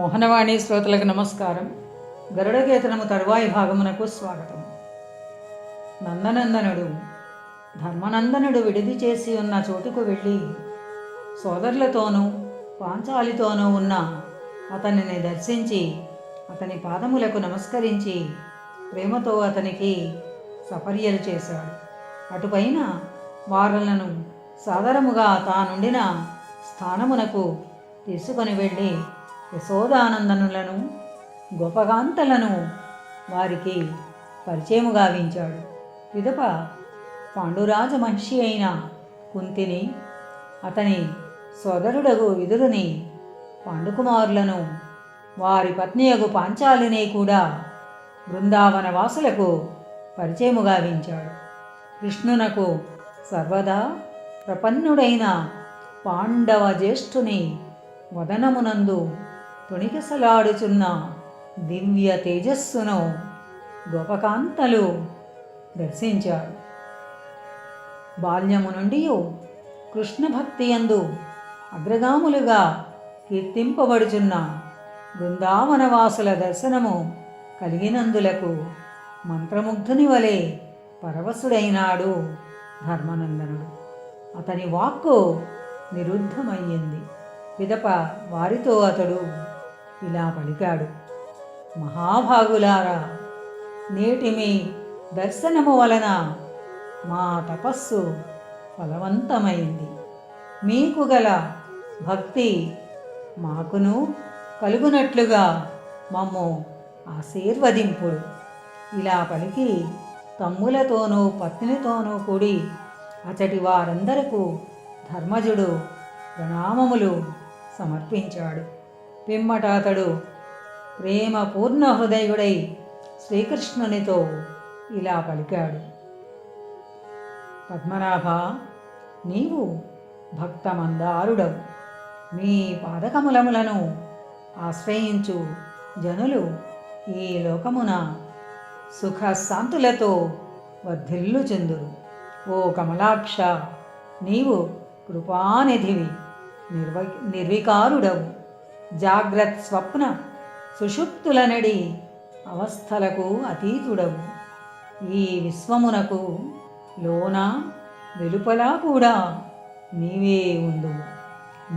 మోహనవాణి శ్రోతలకు నమస్కారం. గరుడకేతనము తరువాయి భాగమునకు స్వాగతం. నందనందనుడు ధర్మనందనుడు విడిది చేసి ఉన్న చోటుకు వెళ్ళి సోదరులతోనూ పాంచాలితోనూ ఉన్న అతనిని దర్శించి అతని పాదములకు నమస్కరించి ప్రేమతో అతనికి సపర్యలు చేశాడు. అటుపైన వారలను సాదరముగా తానుండిన స్థానమునకు తీసుకొని వెళ్ళి యశోదానందనులను గోపకాంతలను వారికి పరిచయము గావించాడు పిదప పాండురాజ మహిషి అయిన కుంతిని అతని సోదరుడగు విదురుని పాండుకుమారులను వారి పత్నియగు పాంచాలిని కూడా బృందావన వాసులకు పరిచయము గావించాడు కృష్ణునకు సర్వదా ప్రపన్నుడైన పాండవ జ్యేష్ఠుని వదనమునందు తొణికిసలాడుచున్న. దివ్య తేజస్సును గోపకాంతలు దర్శించాడు బాల్యము నుండి కృష్ణ భక్తి యందు అగ్రగాములుగా కీర్తింపబడుచున్న బృందావనవాసుల దర్శనము కలిగినందులకు మంత్రముగ్ధుని వలె పరవశుడైనాడు ధర్మనందనుడు. అతని వాక్కు నిరుద్ధమయ్యింది. పిదప వారితో అతడు ఇలా పలికాడు. మహాభాగులారా నేటి మీ దర్శనము వలన మా తపస్సు ఫలవంతమైంది. మీకు గల భక్తి మాకును కలుగునట్లుగా మమ్ము ఆశీర్వదింపుడు. ఇలా పలికి తమ్ములతోనూ పత్నితోనూ కూడి అచటి వారందరకు ధర్మజుడు ప్రణామములు సమర్పించాడు. పిమ్మట అతడు ప్రేమ పూర్ణ హృదయుడై శ్రీకృష్ణునితో ఇలా పలికాడు. పద్మనాభ నీవు భక్తమందారుడవు. మీ పాదకములములను ఆశ్రయించు జనులు ఈ లోకమున సుఖశాంతులతో వర్ధిల్లుచుందురు ఓ కమలాక్ష నీవు కృపానిధివి నిర్వ నిర్వికారుడవు. జాగ్రత్ స్వప్న సుషుప్తులనడి అవస్థలకు అతీతుడవు. ఈ విశ్వమునకు లోన వెలుపలా కూడా నీవే ఉందు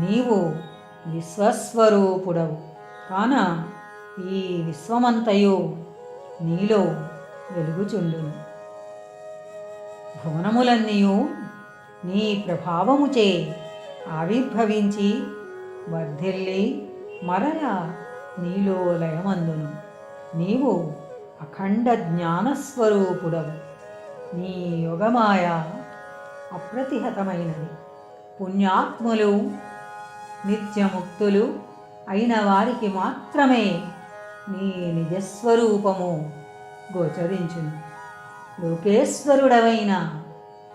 నీవు విశ్వస్వరూపుడవు. కాన ఈ విశ్వమంతయు నీలో వెలుగుచుండును. భువనములన్నీయు నీ ప్రభావముచే ఆవిర్భవించి వర్ధిల్లి మరల నీలో లయమందును నీవు అఖండ జ్ఞానస్వరూపుడవు. నీ యోగమాయ అప్రతిహతమైనది. పుణ్యాత్ములు నిత్యముక్తులు అయిన వారికి మాత్రమే నీ నిజస్వరూపము గోచరించును. లోకేశ్వరుడవైన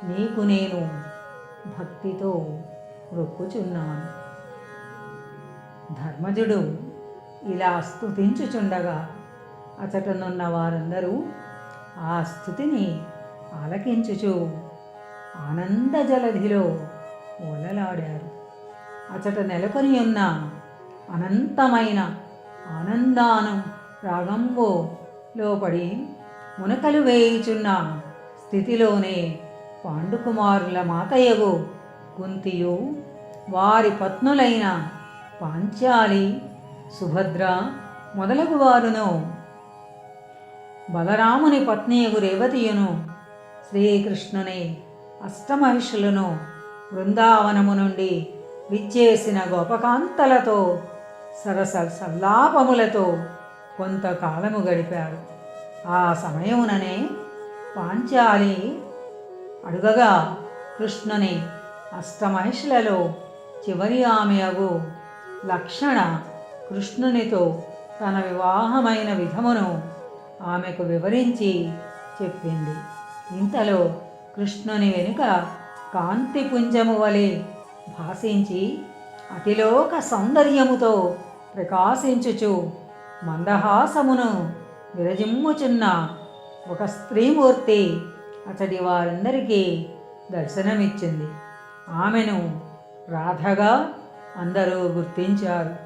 నీకు నేను భక్తితో రొక్కుచున్నాను ధర్మజుడు ఇలా స్థుతించుచుండగా అచటనున్న వారందరూ ఆ స్థుతిని ఆలకించుచు ఆనంద జలధిలో ఓలలాడారు. అచట నెలకొని ఉన్న అనంతమైన ఆనందాను రాగంబో లోపడి మునకలు వేయుచున్న స్థితిలోనే పాండుకుమారుల మాతయ్యగు కుంతియు వారి పత్నులైన పాంచాలి సుభద్ర మొదలగు వారును బలరాముని పత్నియగు రేవతియును శ్రీకృష్ణుని అష్టమహిషులను బృందావనము నుండి విచ్చేసిన గోపకాంతలతో సరస సల్లాపములతో కొంతకాలము గడిపారు. ఆ సమయముననే పాంచాలి అడుగగా కృష్ణుని అష్టమహిషులలో చివరి ఆమె అగు లక్షణ కృష్ణునితో తన వివాహమైన విధమును ఆమెకు వివరించి చెప్పింది. ఇంతలో కృష్ణుని వెనుక కాంతి పుంజము వలె భాషించి అతిలోక సౌందర్యముతో ప్రకాశించుచు మందహాసమును విరజిమ్ముచున్న ఒక స్త్రీమూర్తి అతడి వారందరికీ దర్శనమిచ్చింది. ఆమెను రాధగా అందరూ గుర్తించారు.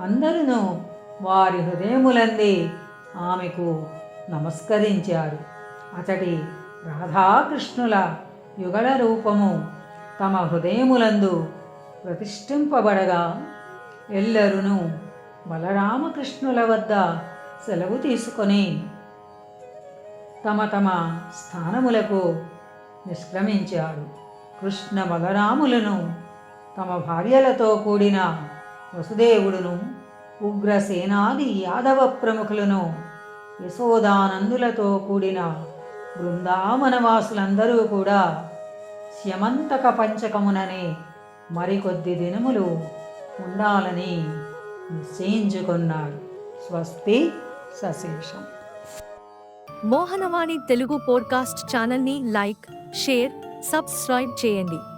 అందరూ వారి హృదయములంది ఆమెకు నమస్కరించారు. అతడి రాధాకృష్ణుల యుగళ రూపము తమ హృదయములందు ప్రతిష్ఠింపబడగా ఎల్లరును బలరామకృష్ణుల వద్ద సెలవు తీసుకొని తమ తమ స్థానములకు నిష్క్రమించారు. కృష్ణ బలరాములను తమ భార్యలతో కూడిన వసుదేవుడును ఉగ్రసేనాది యాదవ ప్రముఖులను యశోదానందులతో కూడిన బృందావనవాసులందరూ కూడా శమంతక పంచకముననే మరికొద్ది దినములు ఉండాలని నిశ్చయించుకున్నాడు. స్వస్తి సశేషం. మోహనవాణి తెలుగు పోడ్కాస్ట్ ఛానల్ని లైక్ షేర్ సబ్స్క్రైబ్ చేయండి.